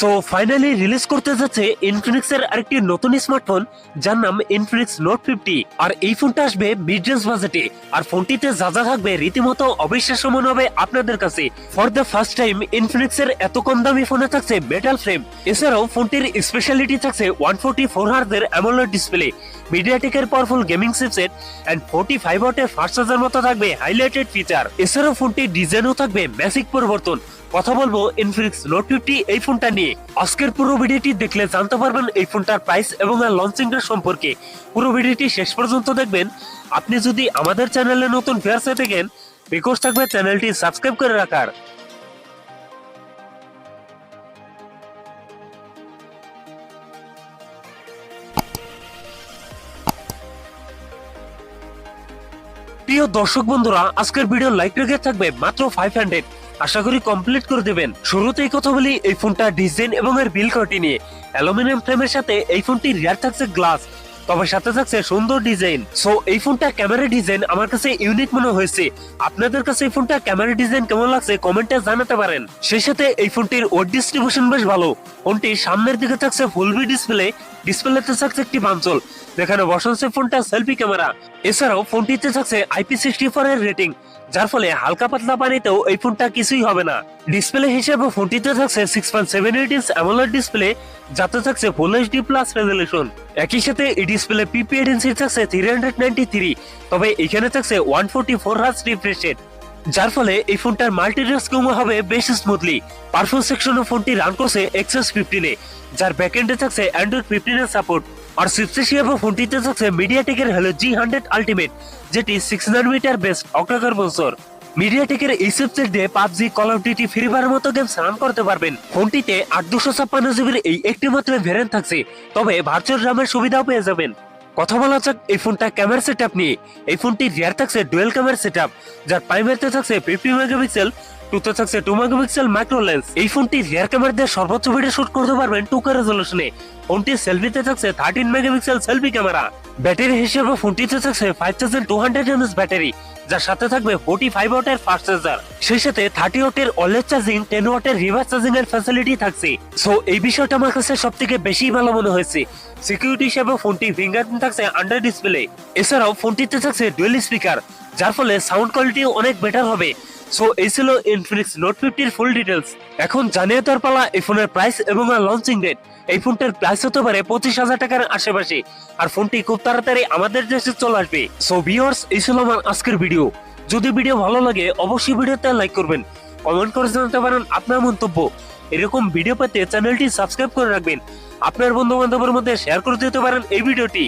So finally release করতে যাচ্ছে Infinix এর আরেকটি নতুন স্মার্টফোন যার নাম ইনফিনিক্স নোট ফিফটি আর এই ফোনটা আসবে মিড রেঞ্জ বাজেটে আর ফোনটিতে যা যা থাকবে রীতিমতো অবিশ্বাস্য মনে হবে আপনাদের কাছে। For the first time Infinix এর এত কম দামি ফোনে থাকছে মেটাল ফ্রেম এছাড়াও ফোনটির স্পেশালিটি থাকছে ওয়ান ফোর্টি ফোর হার্জের AMOLED display মিডিয়াটেকের powerful gaming chipset and forty five ওয়াটের ফার্স্ট চার্জার মতো থাকবে হাইলাইটেড ফিচার এছাড়াও ফোনটির ডিজাইনও থাকবে ম্যাসিক পরিবর্তন। কথা বলব ইনফিনিক্স নোট ফিফটি এই ফোনটা নিয়ে। আজকের পুরো ভিডিওটি দেখলে জানতে পারবেন এই ফোনটার প্রাইস এবং এর লঞ্চিংটা সম্পর্কে। পুরো ভিডিওটি শেষ পর্যন্ত দেখবেন। আপনি যদি আমাদের চ্যানেলে নতুন ফেয়ার্স হয়ে থাকেন রিকোয়েস্ট থাকবে চ্যানেলটি সাবস্ক্রাইব করে রাখার। প্রিয় দর্শক বন্ধুরা, আজকের ভিডিও লাইক রেখে থাকবে মাত্র ফাইভ হান্ড্রেড আশা করি কমপ্লিট করে দেবেন। শুরুতেই কথা বলি এই ফোনটা ডিজাইন এবং এর বিল কোয়ালিটি নিয়ে। অ্যালুমিনিয়াম ফ্রেমের সাথে এই ফোনটি রিয়ার থাকছে গ্লাস তবে সাথে থাকছে সুন্দর ডিজাইন সো এই ফোনটা ক্যামেরা ডিজাইন আমার কাছে ইউনিক মনে হয়েছে। আপনাদের কাছে এই ফোনটা ক্যামেরা ডিজাইন কেমন লাগছে কমেন্টে জানাতে পারেন। সেই সাথে এই ফোনটির ওয়েট ডিস্ট্রিবিউশন বেশ ভালো। ফোনটির সামনের দিকে থাকছে ফুলবি ডিসপ্লে ডিসপ্লেতে থাকছে একটি বাঞ্চল যেখানে বসাচ্ছে ফোনটা সেলফি ক্যামেরা এছাড়াও ফোনটিতে থাকছে আইপি সিক্সটি ফোর এর রেটিং যার ফলে হালকা পাতলা পানিতেও এই ফোনটা কিছুই হবে না। ডিসপ্লে হিসেবে ফোনটিতে থাকছে six point seven eight inch AMOLED display যাতে থাকছে ফুল এইচডি প্লাস রেজলিউশন একই সাথে এই ডিসপ্লে পিপি এডেন্সি থাকছে থ্রি হান্ড্রেড নাইনটি থ্রি তবে এখানে থাকছে one forty four hertz refresh rate যার ফলে এই ফোনটার মাল্টিটাস্কিং হবে বেশ স্মুথলি পারফরমেন্স সেকশনে ফোনটি রান করছে এক্সএস ফিফটিনে যার ব্যাকএন্ডে থাকছে অ্যান্ড্রয়েড ফিফটিনের সাপোর্ট আর সিপসে হিসেবে ফোনটিতে থাকছে মিডিয়াটেকের হলো জি হান্ড্রেড আলটিমেট যেটি সিক্স নানোমিটার বেস্ট অক্টাকার বছর মিডিয়াটেকের এই চিপসেট দিয়ে PUBG call of duty free fire মতো গেমস রান করতে পারবেন। ফোনটিতে আট দুশো ছাপ্পান্ন জিবির এই একটি মাত্র ভ্যারিয়েন্ট থাকছে, তবে ভার্চুয়াল র্যামের সুবিধাও পেয়ে যাবেন। কথা বলা যাক, এই ফোনটা ক্যামেরা সেটআপ নিয়ে। এই ফোনটি রিয়ার থাকছে ডুয়েল ক্যামেরা সেটআপ যার প্রাইমারিতে থাকছে ফিফটি মেগাপিক্সেল টুতে থাকছে টু মেগাপিক্সেল মাইক্রো লেন্স এই ফোনটি রিয়ার ক্যামেরা দিয়ে সর্বোচ্চ ভিডিও শুট করতে পারবেন টু কে রেজলিউশনে ফোনটি সেলফিতে থাকছে thirteen megapixel selfie camera battery হিসেবে ফোনটিতে থাকছে five thousand two hundred MS battery, যার সাথে থাকবে ফোর্টি ফাইভ ওয়াটের ফাস্ট চার্জার সেই সাথে থার্টি ওয়াটের অলওয়েজ চার্জিং টেন ওয়াটের রিভার্স চার্জিং এর ফ্যাসিলিটি থাকছে। সো এই বিষয়টা আমার কাছে সব থেকে বেশি ভালো মনে হয়েছে। সিকিউরিটি হিসেবে ফোনটি ফিঙ্গারপ্রিন্ট থাকছে আন্ডার ডিসপ্লে এছাড়াও ফোনটিতে থাকছে ডুয়েল স্পিকার যার ফলে সাউন্ড কোয়ালিটি অনেক বেটার হবে। সো এই ছিল ইনফিনিক্স নোট ফিফটির ফুল ডিটেলস এখন জানিয়ে তোর পালা এই ফোনের প্রাইস এবং লঞ্চিং ডেট এই ফোনটার প্রাইস হতে পারে পঁচিশ হাজার টাকার আশেপাশে। আর ফোনটি খুব তাড়াতাড়ি আমাদের দেশে চলে আসবে। সো ভিউয়ার্স এই ছিল আমার আজকের ভিডিও যদি ভিডিও ভালো লাগে, অবশ্যই ভিডিওতে লাইক করবেন। কমেন্ট করে জানাতে পারেন আপনার মন্তব্য। এরকম ভিডিও পেতে চ্যানেলটি সাবস্ক্রাইব করে রাখবেন। আপনার বন্ধু বান্ধবের মধ্যে শেয়ার করে দিতে পারেন এই ভিডিওটি